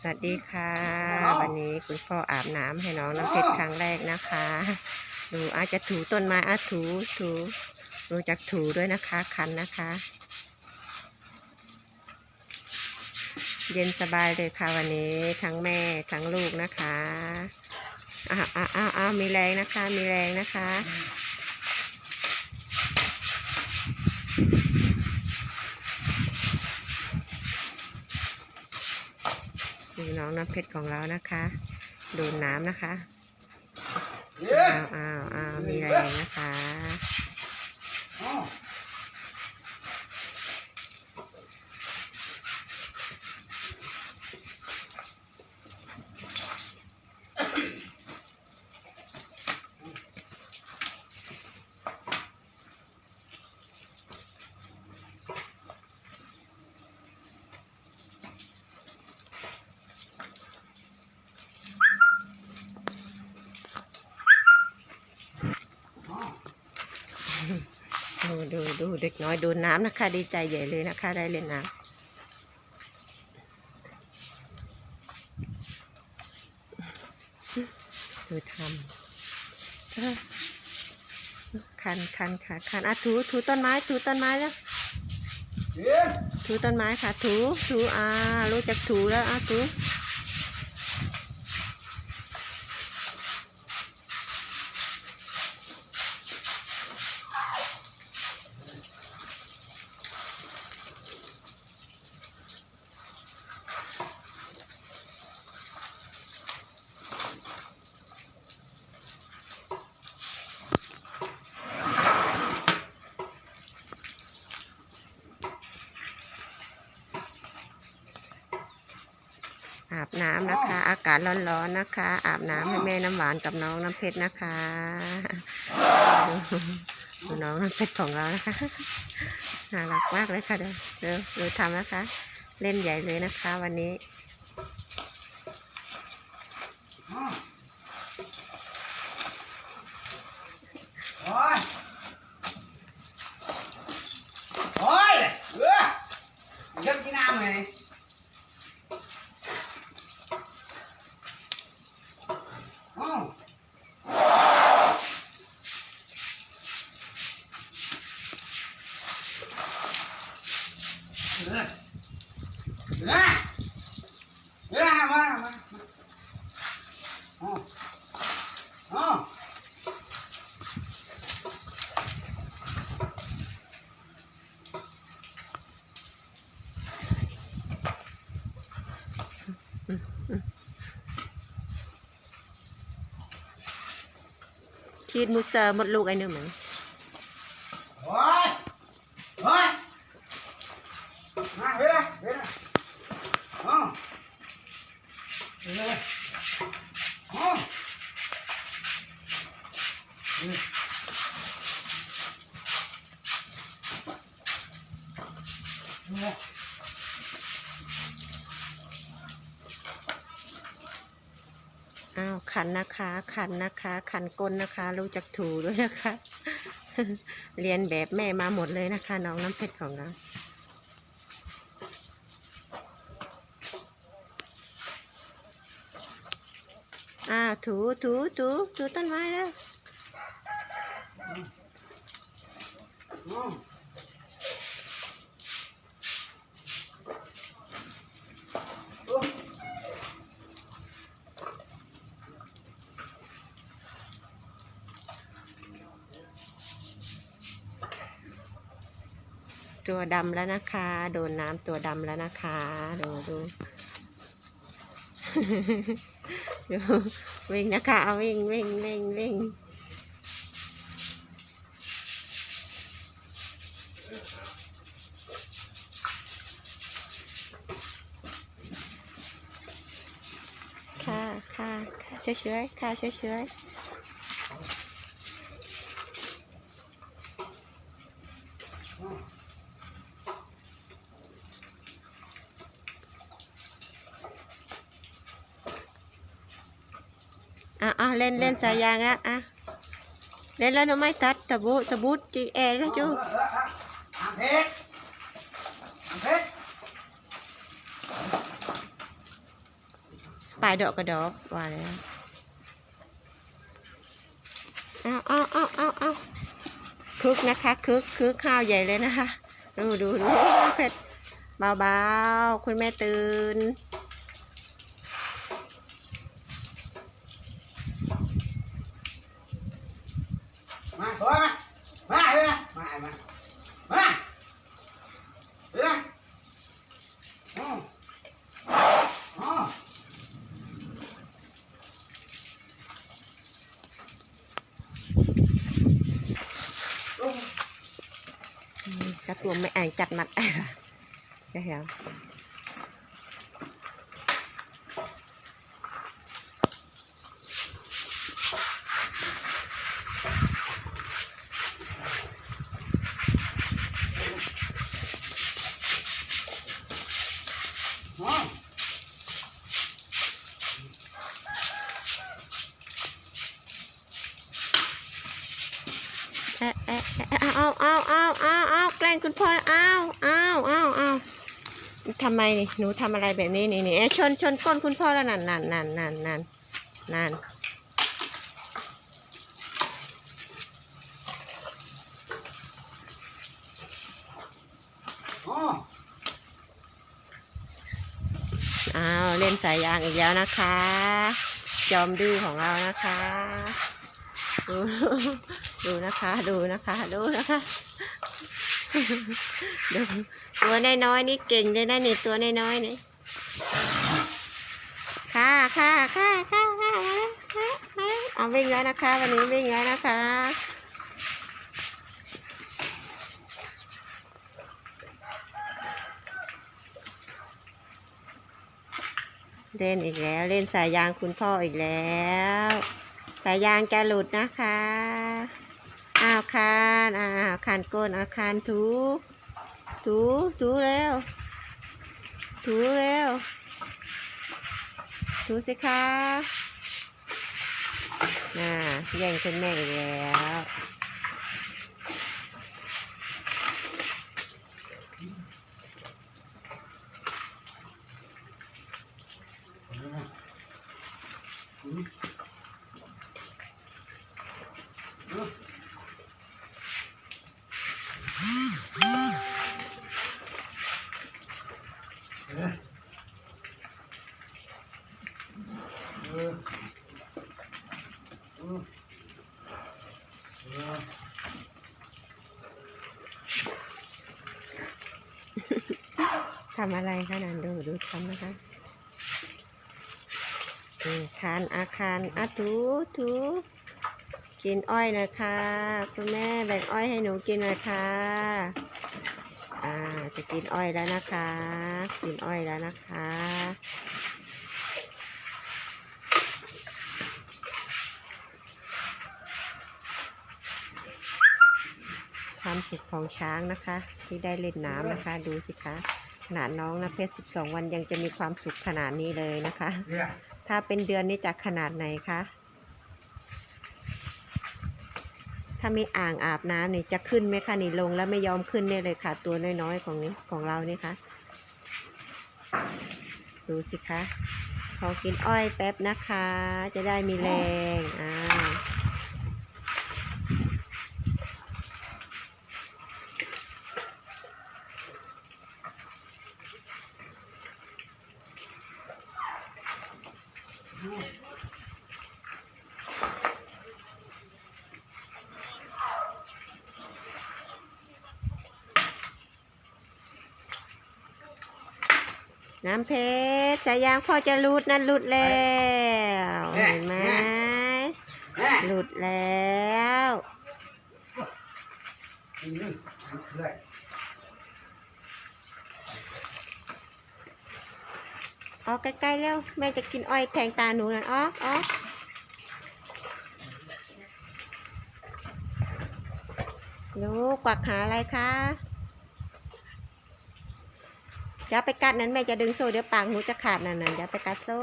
สวัสดีค่ะ วันนี้คุณพ่ออาบน้ำให้น้องน้ำเพชรครั้งแรกนะคะ ดูอาจจะถูต้นไม้อาถูถูรู้จักถูด้วยนะคะคันนะคะ เย็นสบายเลยค่ะวันนี้ทั้งแม่ทั้งลูกนะคะอ้าวอ้าวอ้าวอ้าวมีแรงนะคะ มีแรงนะคะ น้องน้ำเพชรของเรานะคะโดนน้ำนะคะอ้าวอ้าวอ้าวมีแรงนะคะ ดูดูดูเด็กน้อยโดนน้ำนะคะ ดีใจใหญ่เลยนะคะ ได้เล่นน้ำดูทำเอ้อคันคันค่ะคันอะถูถูต้นไม้ถูต้นไม้แล้วถูต้นไม้ค่ะถูถูอ่ารู้จักถูแล้วอะถู อาบน้ำนะคะ อากาศร้อนๆนะคะ อาบน้ำให้แม่น้ำหวานกับน้องน้ำเพชรนะคะดูน้องน้ำเพชรของเรานะคะน่ารักมากเลยค่ะเดี๋ยวเดี๋ยวเดี๋ยวทำนะคะ เล่นใหญ่เลยนะคะ วันนี้ โอ้ย โอ้ย เออเยังกินน้ำเลยอ้าว เออเออเออมามามาอ้าวอ้าว ชีดมูเซอร์หมดลูกไอ้หนึ่งเหมือน โอ้ยโอ้ยมาเฮ้ยเฮ้ยอ๋อเฮ้ยอ๋อเฮ้ยเฮ้ย อ้าวคันนะคะคันนะคะคันก้นนะคะ รู้จักถูด้วยนะคะ เรียนแบบแม่มาหมดเลยนะคะ น้องน้ำเพชรของเราอ้าวถูถูถูถูต้นไม้แล้ว ตัวดำแล้วนะคะ โดนน้ำตัวดำแล้วนะคะ ดูดูดูวิ่งนะคะเอาวิ่งวิ่งวิ่งวิ่งค่ะค่ะค่ะเฉยๆค่ะเฉยๆ อะเล่นเล่นสายยางล้วอะเล่นแล้วหนูไม่ตัดตะบูตะบูจีแอร์แล้วจูเพชรเพชรปลายดอกกระดอกว่าแล้วเอาเอาเอาเอาเอาคึกนะคะคึกคึกข้าวใหญ่เลยนะคะ ดูดูดูเผ็ดเบาๆ คุณแม่ตื่น มาขอมา มาเลยนะมามา มาเลยนะอ๋ออ๋อกระตัวไม่ไอจัดมัดจะเห็นอ๋อ เอ๊ะเอ๊ะเอ๊ะเอาเอาเอาเอาเอาแกล้งคุณพ่อเอาเอาเอาเอาทำไมนี่หนูทำอะไรแบบนี้นี่นี่เอ๊ะชนชนก้นคุณพ่อแล้วนั่นนั่นนั่นนั่นนั่นนั่นอ๋ออ้าวเล่นสายยางอีกแล้วนะคะ จอมดื้อของเรานะคะ ดูนะคะ ดูนะคะ ดูนะคะดูตัวน้อยๆนี่เก่งเลยนะนี่ตัวน้อยๆนี่ค่ะค่ค่ะค่ะค่ะค่ะค่ะเอาวิ่งแล้วนะคะ วันนี้วิ่งแล้วนะคะเล่นอีกแล้ว เล่นสายยางคุณพ่ออีกแล้ว สายยางจะหลุดนะคะ อ้าวคานอ้าวคานก้นอ้าวคานถู ถูถูแล้ว ถูแล้วถูสิคะน่าแย่งคุณแม่อีกแล้ว ทำอะไรคะนันดูดูทำนะคะอืมคานอาคารอาถูถูกินอ้อยน่อยค่ะคุณแม่แบ่งอ้อยให้หนูกินหน่อยค่ะอ่าจะกินอ้อยแล้วนะคะ กินอ้อยแล้วนะคะความสุขของช้างนะคะ ที่ได้เล่นน้ำนะคะดูสิคะ ขนาดน้องนะเพชร12วันยังจะมีความสุขขนาดนี้เลยนะคะเนี่ยถ้าเป็นเดือนนี่จะขนาดไหนคะ ถ้ามีอ่างอาบน้ำนี่จะขึ้นไหมคะนี่ลงแล้วไม่ยอมขึ้นเนี่ยเลยค่ะ ตัวน้อยๆของนี้ของเรานี่คะดูสิคะ ขอกินอ้อยแป๊บนะคะ จะได้มีแรง อ่า น้ำเพชรสายยางพ่อจะหลุดนั่นหลุดแล้วเห็นไหมเนี่ยหลุดแล้วอืมเลยออกใกล้ๆแล้วแม่จะกินอ้อยแทงตาหนูนะออกออกหนูกวักหาอะไรคะ อย่าไปกัดนั้นแม่จะดึงโซ่เดี๋ยวปากหนูจะขาดนั่นน่ะอย่าไปกัดโซ่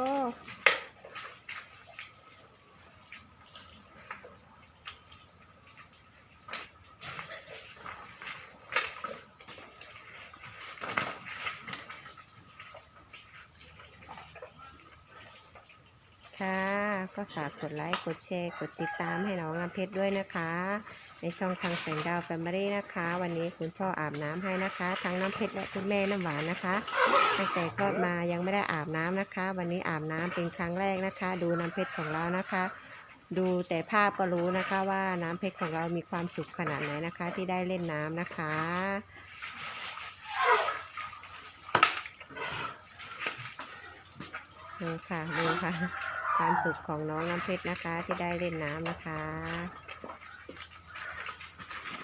ค่ะ ก็ฝากกดไลค์ กดแชร์ กดติดตามให้น้องน้ำเพชรด้วยนะคะ ในช่องทางแสงดาวแฟมิลี่นะคะ วันนี้คุณพ่ออาบน้ำให้นะคะ ทั้งน้ำเพชรและคุณแม่น้ำหวานนะคะตั้งแต่คลอดมายังไม่ได้อาบน้ำนะคะ วันนี้อาบน้ำเป็นครั้งแรกนะคะ ดูน้ำเพชรของเรานะคะ ดูแต่ภาพก็รู้นะคะว่าน้ำเพชรของเรามีความสุขขนาดไหนนะคะ ที่ได้เล่นน้ำนะคะดูค่ะดูค่ะความสุขของน้องน้ำเพชรนะคะที่ได้เล่นน้ำนะคะ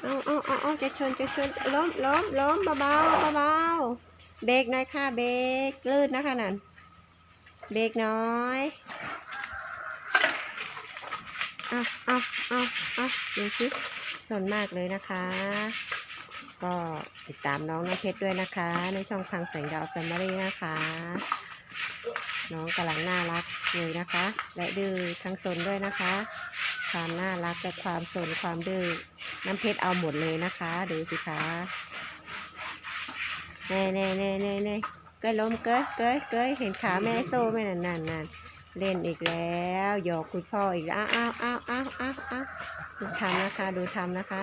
เอาเอาเอาเอาจะชนจะชนล้มล้มล้มเบาๆเบาเบรกหน่อยค่ะเบรกลื่นนะคะนั่นเบรกน้อยเอาเอาเอาเอาดูสิสนมากเลยนะคะ ก็ติดตามน้องน้ำเพชรด้วยนะคะ ในช่องทางแสงดาวแฟมิลี่นะคะ น้องกำลังน่ารักเลยนะคะ และดื้อทั้งสนด้วยนะคะ ความน่ารักและความสนความดื้อ น้ำเพชรเอาหมดเลยนะคะ ดูสิคะเน่เน่เน่เน่เน่เกยล้มเกยเกยเกยเห็นขาแม่โซ่ไหมนั่นนั่นนั่นเล่นอีกแล้วหยอกคุณพ่ออีกแล้วอ้าวอ้าวอ้าวอ้าวอ้าวดูทำนะคะ ดูทำนะคะ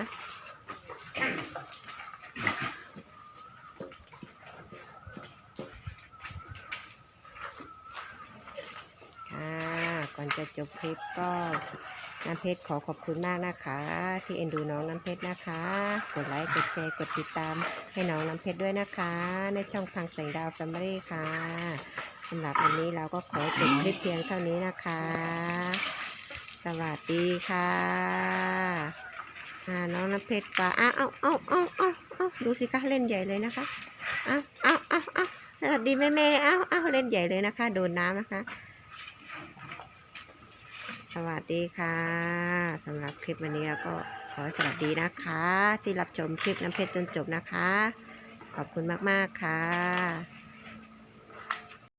ค่ะก่อนจะจบคลิปก็ น้ำเพชรขอขอบคุณมากนะคะ ที่เอ็นดูน้องน้ำเพชรนะคะ กดไลค์กดแชร์กดติดตามให้น้องน้ำเพชรด้วยนะคะ ในช่องทางแสงดาวแฟมิลี่ค่ะสำหรับวันนี้เราก็ขอจบคลิปเพียงเท่านี้นะคะ สวัสดีค่ะน้องน้ำเพชรป่าอ้าวอ้าวอ้าวอ้าวอ้าวอ้าดูสิคะเล่นใหญ่เลยนะคะอ้าวอ้าวอ้าวอ้าสวัสดีแม่แม่อ้าวอ้าวเล่นใหญ่เลยนะคะ โดนน้ำนะคะ สวัสดีค่ะสำหรับคลิปวันนี้เราก็ขอสวัสดีนะคะ ที่รับชมคลิปน้ำเพชรจนจบนะคะ ขอบคุณมาก ๆ ค่ะ